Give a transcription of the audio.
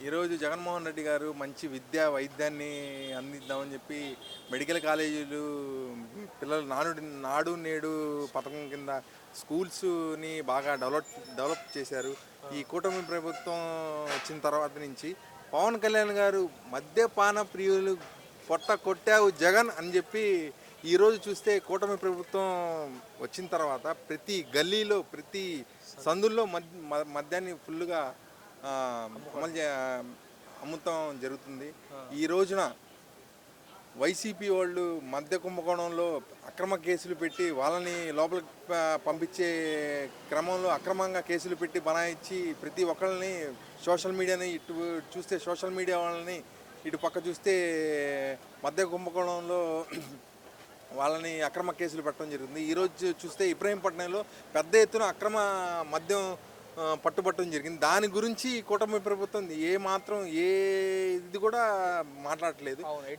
ఈరోజు జగన్మోహన్ రెడ్డి గారు మంచి విద్యా వైద్యాన్ని అందిద్దామని చెప్పి మెడికల్ కాలేజీలు పిల్లలు నాడు నాడు నేడు పథకం కింద స్కూల్స్ని బాగా డెవలప్ డెవలప్ చేశారు. ఈ కూటమి ప్రభుత్వం వచ్చిన తర్వాత నుంచి పవన్ కళ్యాణ్ గారు మద్యపాన ప్రియులు పొట్ట కొట్టావు జగన్ అని చెప్పి ఈరోజు చూస్తే కూటమి ప్రభుత్వం వచ్చిన తర్వాత ప్రతి గల్లీలో ప్రతి సందుల్లో మద్ మద్యాన్ని ఫుల్గా అమలు అమ్ముతాం జరుగుతుంది. ఈ రోజున వైసీపీ వాళ్ళు మద్య కుంభకోణంలో అక్రమ కేసులు పెట్టి వాళ్ళని లోపలికి పంపించే క్రమంలో అక్రమంగా కేసులు పెట్టి బనాయించి ప్రతి ఒక్కళ్ళని సోషల్ మీడియాని ఇటు చూస్తే సోషల్ మీడియా వాళ్ళని ఇటు పక్క చూస్తే మద్య కుంభకోణంలో వాళ్ళని అక్రమ కేసులు పెట్టడం జరుగుతుంది. ఈరోజు చూస్తే ఇబ్రహీంపట్నంలో పెద్ద ఎత్తున అక్రమ మద్యం పట్టుబట్టడం జరిగింది. దాని గురించి కూటమి ప్రభుత్వం ఏ మాత్రం ఏ ఇది కూడా మాట్లాడట్లేదు.